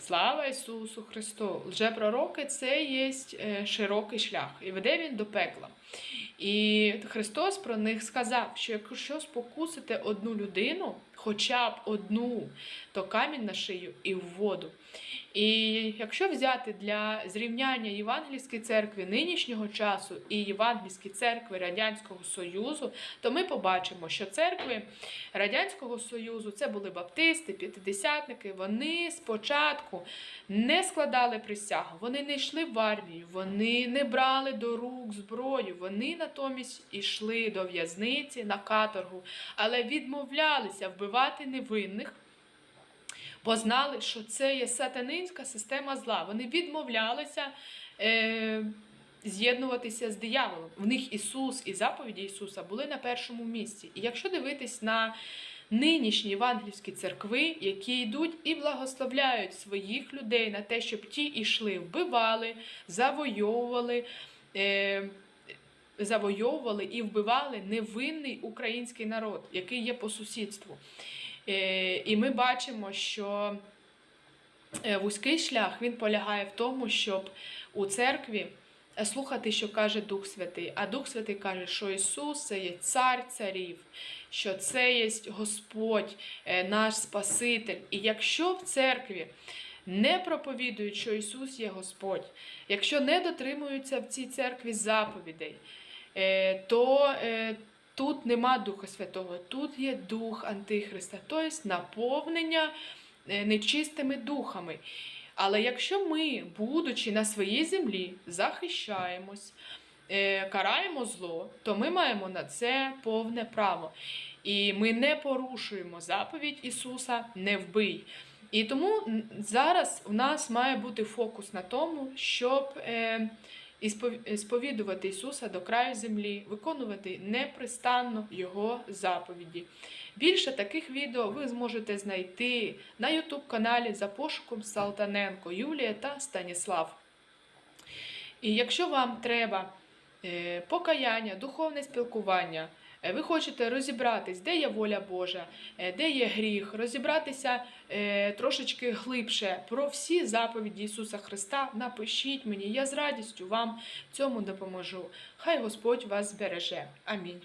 Слава Ісусу Христу! Лжепророки це є е, широкий шлях, і веде він до пекла. І Христос про них сказав, що якщо спокусите одну людину, хоча б одну, то камінь на шию і в воду. І якщо взяти для зрівняння Євангельської церкви нинішнього часу і Євангельської церкви Радянського Союзу, то ми побачимо, що церкви Радянського Союзу це були баптисти, п'ятидесятники. Вони спочатку не складали присягу, вони не йшли в армію, вони не брали до рук зброю, вони натомість йшли до в'язниці на каторгу, але відмовлялися вбивати невинних. Бо знали, що це є сатанинська система зла. Вони відмовлялися е, з'єднуватися з дияволом. В них Ісус і заповіді Ісуса були на першому місці. І якщо дивитись на нинішні євангельські церкви, які йдуть і благословляють своїх людей на те, щоб ті йшли, вбивали, завойовували. Е, Завойовували і вбивали невинний український народ, який є по сусідству. Е, І ми бачимо, що е, вузький шлях він полягає в тому, щоб у церкві слухати, що каже Дух Святий. А Дух Святий каже, що Ісус це є цар царів, що це є Господь, е, наш Спаситель. І якщо в церкві не проповідують, що Ісус є Господь, якщо не дотримуються в цій церкві заповідей, е, то е, тут нема Духа Святого, тут є Дух Антихриста, тобто наповнення е, нечистими духами. Але якщо ми, будучи на своїй землі, захищаємось, е, караємо зло, то ми маємо на це повне право. І ми не порушуємо заповідь Ісуса не вбий. І тому зараз у нас має бути фокус на тому, щоб е, і сповідувати Ісуса до краю землі, виконувати непрестанно Його заповіді. Більше таких відео ви зможете знайти на YouTube каналі за пошуком Салтаненко Юлія та Станіслав. І якщо вам треба е, покаяння, духовне спілкування, е, ви хочете розібратись, де є воля Божа, е, де є гріх, розібратися е, трошечки глибше про всі заповіді Ісуса Христа, напишіть мені, я з радістю вам цьому допоможу. Хай Господь вас збереже. Амінь.